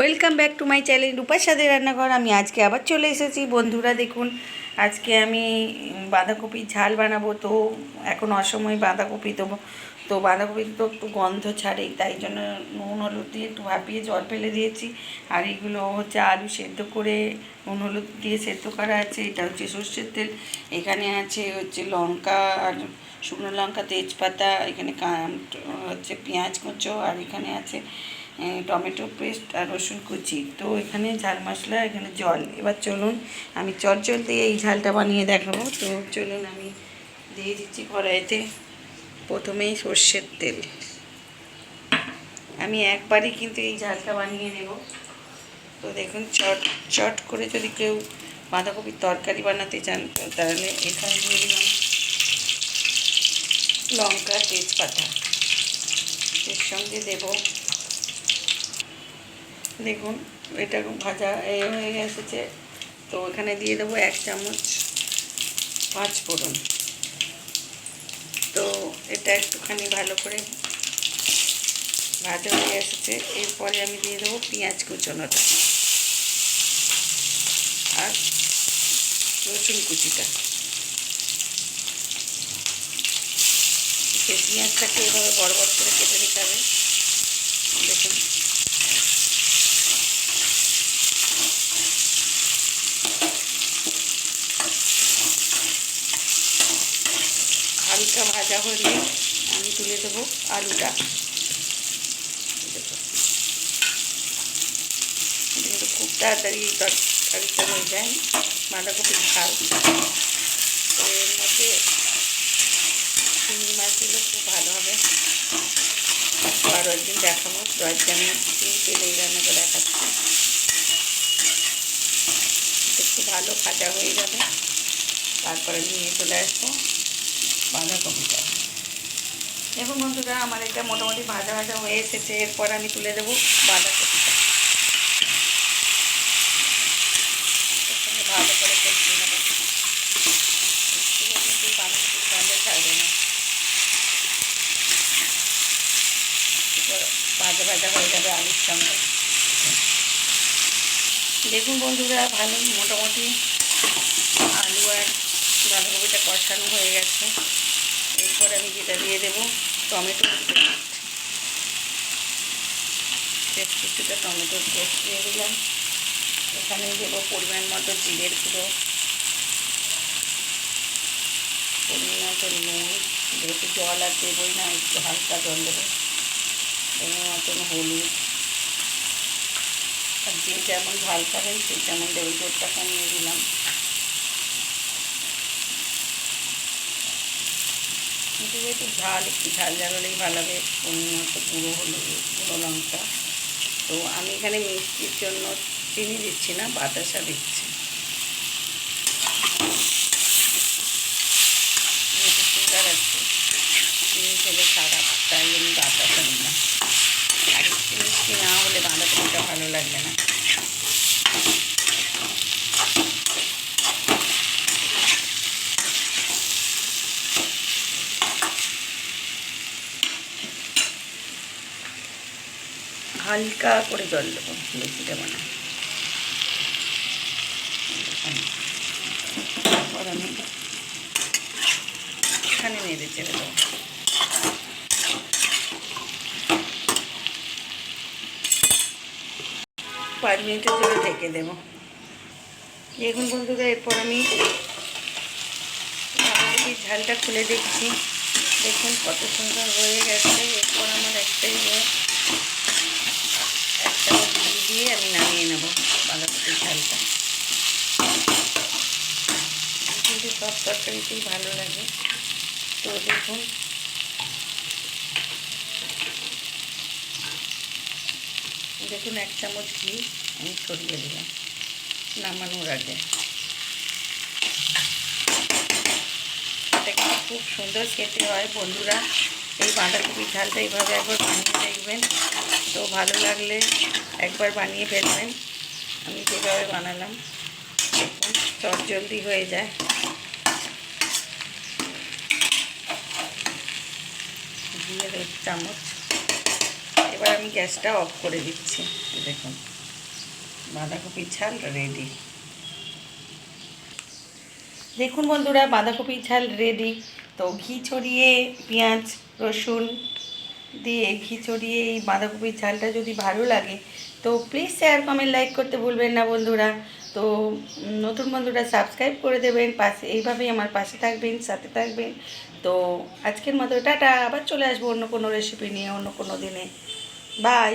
Welcome back to my channel রূপার সাথে রান্নাঘর। আমি আজকে আবার চলে এসেছি। বন্ধুরা, দেখুন, আজকে আমি বাঁধাকপির ঝাল বানাবো। তো এখন অসময় বাঁধাকপি দেবো তো বাঁধাকপি তো একটু গন্ধ ছাড়েই তাই জন্য নুন, হলুদ দিয়ে একটু ভাপিয়ে জল ফেলে দিয়েছি। আর এগুলো হচ্ছে আলু সেদ্ধ করে নুন, হলুদ দিয়ে সেদ্ধ করা আছে। এটা হচ্ছে সর্ষের তেল। এখানে আছে হচ্ছে লঙ্কা আর শুকনো লঙ্কা, তেজপাতা, এখানে হচ্ছে পেঁয়াজ কুচো, আর এখানে আছে টমেটো পেস্ট আর রসুন কুচি। তো এখানে ঝাল মশলা, এখানে জল। এবার চলুন আমি চট জল দিয়ে এই ঝালটা বানিয়ে দেখাবো। তো চলুন আমি দিয়ে দিচ্ছি কড়াইতে প্রথমেই সর্ষের তেল। আমি একবারই কিন্তু এই ঝালটা বানিয়ে নেব। তো দেখুন, চট চট করে যদি কেউ বাঁধাকপির তরকারি বানাতে চান, তাহলে এখানে দিয়ে দিলাম লঙ্কা, তেজপাতা। এর সঙ্গে দেব দেখুন, এটা ভাজা এ হয়ে এসেছে। তো এখানে দিয়ে দেবো এক চামচ পাঁচ ফোড়ন। তো এটা একটুখানি ভালো করে ভাজা হয়ে এসেছে। এরপরে আমি দিয়ে দেবো পেঁয়াজ কুচনোটা আর রসুন কুচিটা। পেঁয়াজটাকে এভাবে বড় বড় করে কেটে নিতে হবে। দেখুন। হালকা ভাজা হলে আমি তুলে দেবো আলুটা। দেখুন। এটা কিন্তু খুব তাড়াতাড়ি এই তরকারিটা হয়ে যায়। বাঁধাকপির ঝাল। তো এর মধ্যে চিংড়ি মাছ দিলে খুব ভালো হবে। আরও একদিন দেখাবো। তো আজকে আমি তিন তেল এই রান্নাটা দেখাচ্ছি। একটু ভালো ভাজা হয়ে যাবে। তারপরে নিয়ে চলে আসব। বাঁধাকপিটা দেখুন বন্ধুরা, আমার এটা মোটামুটি ভাজা ভাজা হয়ে এসেছে। এরপর আমি তুলে দেবো বাঁধাকপিটা ভালো করে কষিয়ে নেব। কিন্তু বাঁধাকপির গন্ধ ছাড়বে না। ভাজা ভাজা হয়ে যাবে আলুর সঙ্গে। দেখুন বন্ধুরা, ভালো মোটামুটি আলু আর বাঁধাকপিটা কষানো হয়ে গেছে। এরপর আমি যেটা দিয়ে দেবো, টমেটো পেস্ট। কিছুটা টমেটোর পেস্ট দিয়ে দিলাম। এখানে দেবো পরিমাণ মতো জিরের গুঁড়ো। পরিমাণ মতো নুন। যেহেতু জল আর দেবোই না, একটু হালকা জল দেবো। পরিমাণ মতন হলুদ। আর যে যেমন ঝাল খাবেন, সেই তেমন দেবেন জোরটা কমিয়ে দিলাম। কিন্তু যেহেতু ঝাল, একটু ঝাল ঝাল ভালো হবে পরিমাণ গুঁড়ো হলুদ গুঁড়ো লঙ্কা। তো আমি এখানে মিষ্টির জন্য চিনি দিচ্ছি না, বাতাসা দিচ্ছি। আছে, চিনি খেলে খারাপ, তাই আমি বাতাসা একটু মিষ্টি না হলে বাঁধাকপিটা ভালো লাগবে না। হালকা করে জল দেবো, বেশি দেবো না। এখানে পাঁচ মিনিটের জন্য ঢেকে দেবো। দেখুন বন্ধুরা, এরপর আমি ঝালটা খুলে দেখছি। দেখুন কত সুন্দর হয়ে গেছে। এরপর আমার একটাই হয়ে একটা ঘি দিয়ে আমি নামিয়ে নেব বাঁধাকপির ঝালটা তরকারিতেই ভালো লাগে। তো দেখুন। দেখুন, এক চামচ ঘি আমি ছড়িয়ে দিলাম নামানোর আগে। এটা কিন্তু খুব সুন্দর খেতে হয় বন্ধুরা। এই বাঁধাকপির ঝালটা এইভাবে একবার বানিয়ে দেখবেন। তো ভালো লাগলে একবার বানিয়ে ফেলবেন। আমি যেভাবে বানালাম চট জলদি হয়ে যায়। দিয়ে দেব চামচ। এবার আমি গ্যাসটা অফ করে দিচ্ছি। দেখুন, বাঁধাকপির ঝাল রেডি দেখুন বন্ধুরা, বাঁধাকপির ঝাল রেডি তো ঘি ছড়িয়ে, পেঁয়াজ, রসুন দিয়ে ঘি ছড়িয়ে এই বাঁধাকপির ঝালটা যদি ভালো লাগে, তো প্লিজ শেয়ার কমেন্ট লাইক করতে ভুলবেন না বন্ধুরা। তো নতুন বন্ধুরা সাবস্ক্রাইব করে দেবেন, পাশে, এইভাবেই আমার পাশে থাকবেন, সাথে থাকবেন। তো আজকের মতো টাটা, আবার চলে আসব অন্য কোনো রেসিপি নিয়ে, অন্য কোনো দিনে। বাই